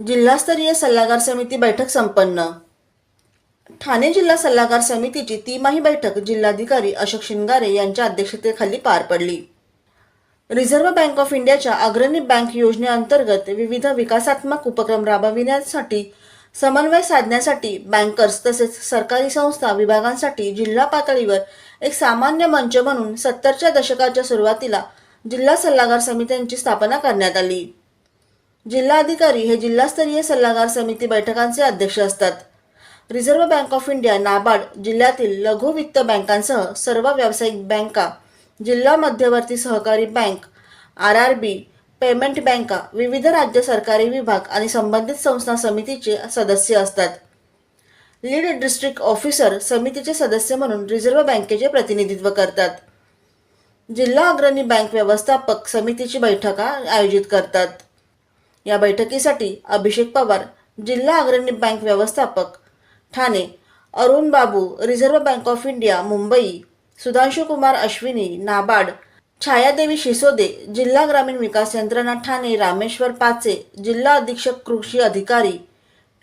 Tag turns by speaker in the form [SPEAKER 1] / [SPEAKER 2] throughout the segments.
[SPEAKER 1] जिल्हास्तरीय सल्लागार समिती बैठक संपन्न. ठाणे जिल्हा सल्लागार समितीची तिमाही बैठक जिल्हाधिकारी अशोक शिंगारे यांच्या अध्यक्षतेखाली पार पडली. रिझर्व्ह बँक ऑफ इंडियाच्या अग्रणी बँक योजनेअंतर्गत विविध विकासात्मक उपक्रम राबविण्यासाठी समन्वय साधण्यासाठी बँकर्स तसेच सरकारी संस्था विभागांसाठी जिल्हा पातळीवर एक सामान्य मंच म्हणून सत्तरच्या दशकाच्या सुरुवातीला जिल्हा सल्लागार समित्यांची स्थापना करण्यात आली. जिल्हाधिकारी हे जिल्हास्तरीय सल्लागार समिती बैठकांचे अध्यक्ष असतात. Reserve Bank of India NABARD जिल्ह्यातील लघु वित्त बँकांसह सर्व व्यावसायिक बँका जिल्हा मध्यवर्ती सहकारी bank R R B payment बँका विविध राज्य सरकारी विभाग आणि संबंधित संस्था समितीचे सदस्य असतात. लीड डिस्ट्रिक्ट ऑफिसर समितीचे सदस्य म्हणून रिझर्व्ह बँकेचे प्रतिनिधित्व करतात. जिल्हा अग्रणी बँक व्यवस्थापक समितीची बैठका आयोजित करतात. या बैठकीसाठी अभिषेक पवार जिल्हा अग्रणी बँक व्यवस्थापक Thane Arun Babu Reserve Bank of India Mumbai Sudhanshu Kumar Ashwini NABARD Chhayadevi Shisode जिल्हा ग्रामीण विकास यंत्रणा ठाणे रामेश्वर पाचे जिल्हा अधीक्षक कृषी अधिकारी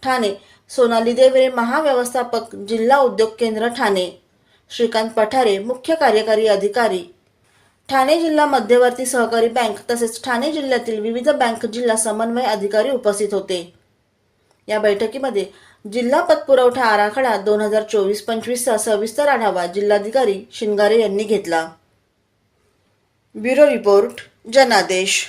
[SPEAKER 1] ठाणे सोनाली देवरे महाव्यवस्थापक जिल्हा उद्योग केंद्र ठाणे श्रीकांत पठारे मुख्य कार्यकारी अधिकारी ठाणे जिल्हा मध्यवर्ती सहकारी बँक तसेच ठाणे जिल्ह्यातील विविध बँक जिल्हा समन्वय अधिकारी उपस्थित होते. या बैठकीमध्ये जिल्हा पतपुरवठा आराखडा दोन हजार चोवीस पंचवीसचा सविस्तर आढावा जिल्हाधिकारी शिंगारे यांनी घेतला. ब्युरो रिपोर्ट जनादेश.